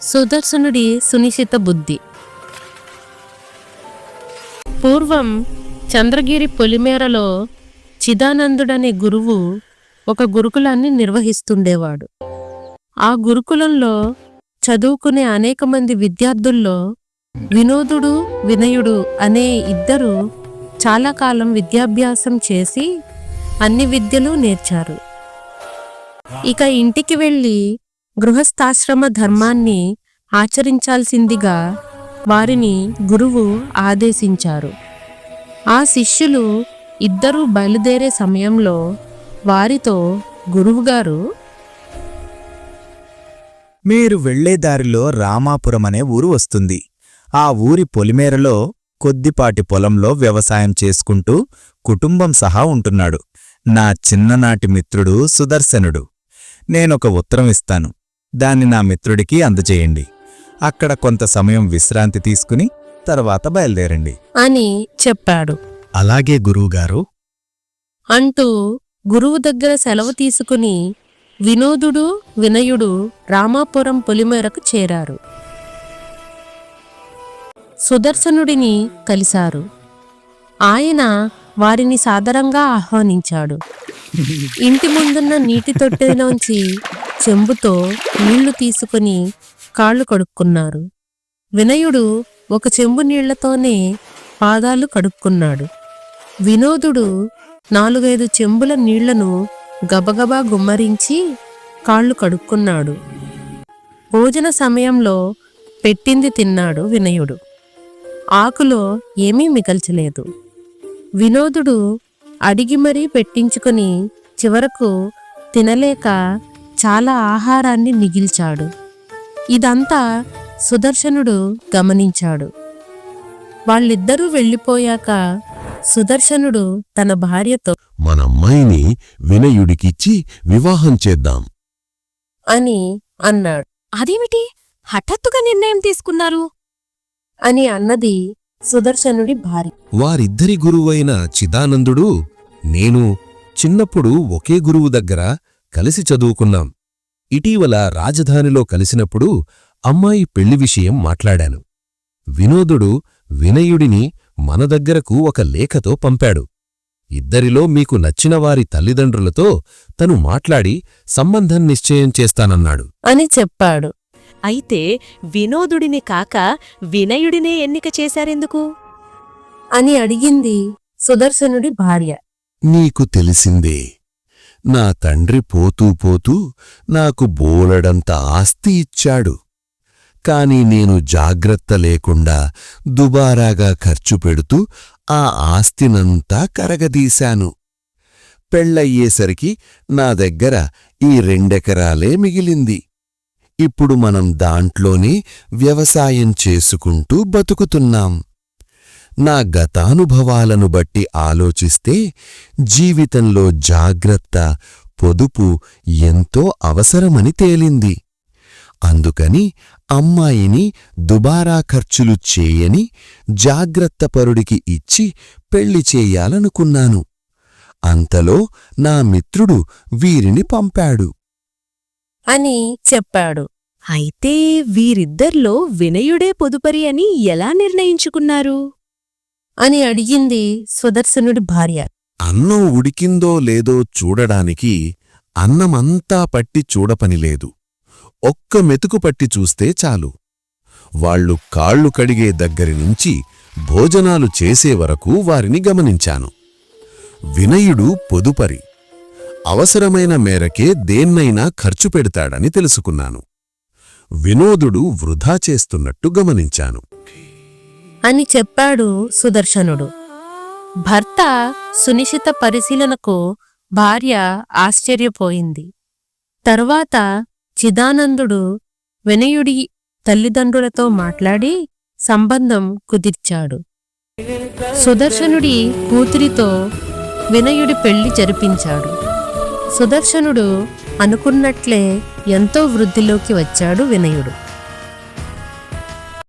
సుదర్శనుడి సునిశిత బుద్ధి. పూర్వం చంద్రగిరి పొలిమేరలో చిదానందుడనే గురువు ఒక గురుకులాన్ని నిర్వహిస్తుండేవాడు. ఆ గురుకులంలో చదువుకునే అనేక మంది విద్యార్థుల్లో వినోదుడు వినయుడు అనే ఇద్దరు చాలా కాలం విద్యాభ్యాసం చేసి అన్ని విద్యలు నేర్చారు. ఇక ఇంటికి వెళ్ళి గృహస్థాశ్రమ ధర్మాన్ని ఆచరించాల్సిందిగా వారిని గురువు ఆదేశించారు. ఆ శిష్యులు ఇద్దరూ బయలుదేరే సమయంలో వారితో గురువుగారు మీరు వెళ్ళే దారిలో రామాపురం అనే ఊరు వస్తుంది. ఆ ఊరి పొలిమేరలో కొద్దిపాటి పొలంలో వ్యవసాయం చేసుకుంటూ కుటుంబం సహా ఉంటున్నాడు. నా చిన్ననాటి మిత్రుడు సుదర్శనుడు. నేనొక ఉత్తరం ఇస్తాను. దాన్ని నా మిత్రుడికి అందజేయండి. అక్కడ కొంత సమయం విశ్రాంతి తీసుకుని తర్వాత బయలుదేరండి. అని చెప్పాడు. అలాగే గురువుగారు. అంటూ గురువు దగ్గర సెలవు తీసుకుని వినోదుడు వినయుడు రామాపురం పొలిమేరకు చేరారు. సుదర్శనుడిని కలిశారు. ఆయన వారిని సాదరంగా ఆహ్వానించాడు. ఇంటి ముందున్న నీటి తొట్టెలోంచి చెంబుతో నీళ్ళు తీసుకుని కాళ్ళు కడుక్కున్నారు. వినయుడు ఒక చెంబు నీళ్ళతోనే పాదాలు కడుక్కున్నాడు. వినోదుడు నాలుగైదు చెంబుల నీళ్ళను గబగబా గుమ్మరించి కాళ్ళు కడుక్కున్నాడు. భోజన సమయంలో పెట్టింది తిన్నాడు వినయుడు. ఆకులో ఏమీ మిగల్చలేదు. వినోదుడు అడిగి మరీ పెట్టించుకుని చివరకు తినలేక చాలా ఆహారాన్ని మిగిల్చాడు. ఇదంతా సుదర్శనుడు గమనించాడు. వాళ్ళిద్దరూ వెళ్ళిపోయాక సుదర్శనుడు తన భార్యతో మనమ్మాయిని వినయుడికిచ్చి వివాహం చేద్దాం అని అన్నాడు. అదేమిటి? హఠాత్తుగా నిర్ణయం తీసుకున్నారు? అని అన్నది సుదర్శనుడి భార్య. వారిద్దరి గురువైన చిదానందుడు నేను చిన్నప్పుడు ఒకే గురువు దగ్గర కలిసి చదువుకున్నాం. ఇటీవల రాజధానిలో కలిసినప్పుడు అమ్మాయి పెళ్ళి విషయం మాట్లాడాను. వినోదుడు వినయుడిని మన దగ్గరకు ఒక లేఖతో పంపాడు. ఇద్దరిలో మీకు నచ్చిన వారి తల్లిదండ్రులతో తను మాట్లాడి సంబంధం నిశ్చయం చేస్తానన్నాడు. అని చెప్పాడు. అయితే వినోదుడిని కాక వినయుడినే ఎన్నిక చేశారెందుకు? అని అడిగింది సుదర్శనుడి భార్య. నీకు తెలిసిందే నా తండ్రి పోతూ పోతూ నాకు బోలెడంత ఆస్తి ఇచ్చాడు. కాని నేను జాగ్రత్త లేకుండా దుబారాగా ఖర్చు పెడుతూ ఆ ఆస్తినంతా కరగదీశాను. పెళ్ళయ్యేసరికి నా దగ్గర ఈ రెండెకరాలే మిగిలింది. ఇప్పుడు మనం దాంట్లోనే వ్యవసాయం చేసుకుంటూ బతుకుతున్నాం. నా గతానుభవాలను బట్టి ఆలోచిస్తే జీవితంలో జాగ్రత్త పొదుపు ఎంతో అవసరమని తేలింది. అందుకని అమ్మాయిని దుబారా ఖర్చులు చేయని జాగ్రత్తపరుడికి ఇచ్చి పెళ్ళి చేయాలనుకున్నాను. అంతలో నా మిత్రుడు వీరిని పంపాడు. అని చెప్పాడు. అయితే వీరిద్దర్లో వినయుడే పొదుపరి అని ఎలా నిర్ణయించుకున్నారు? అని అడిగింది సుదర్శనుడి భార్య. అన్నం ఉడికిందో లేదో చూడడానికి అన్నమంతా పట్టి చూడపనిలేదు ఒక్క మెతుకు పట్టి చూస్తే చాలు. వాళ్ళు కాళ్ళు కడిగే దగ్గరి నుంచి భోజనాలు చేసే వరకు వారిని గమనించాను. వినయుడు పొదుపరి. అవసరమైన మేరకే దేన్నైనా ఖర్చు పెడతాడని తెలుసుకున్నాను. వినోదుడు వృధా చేస్తున్నట్టు గమనించాను. అని చెప్పాడు సుదర్శనుడు. భర్త సునిశిత పరిశీలనకు భార్య ఆశ్చర్యపోయింది. తరువాత చిదానందుడు వినయుడి తల్లిదండ్రులతో మాట్లాడి సంబంధం కుదిర్చాడు. సుదర్శనుడి కూతురితో వినయుడి పెళ్ళి జరిపించాడు. సుదర్శనుడు అనుకున్నట్లే ఎంతో వృద్ధిలోకి వచ్చాడు వినయుడు.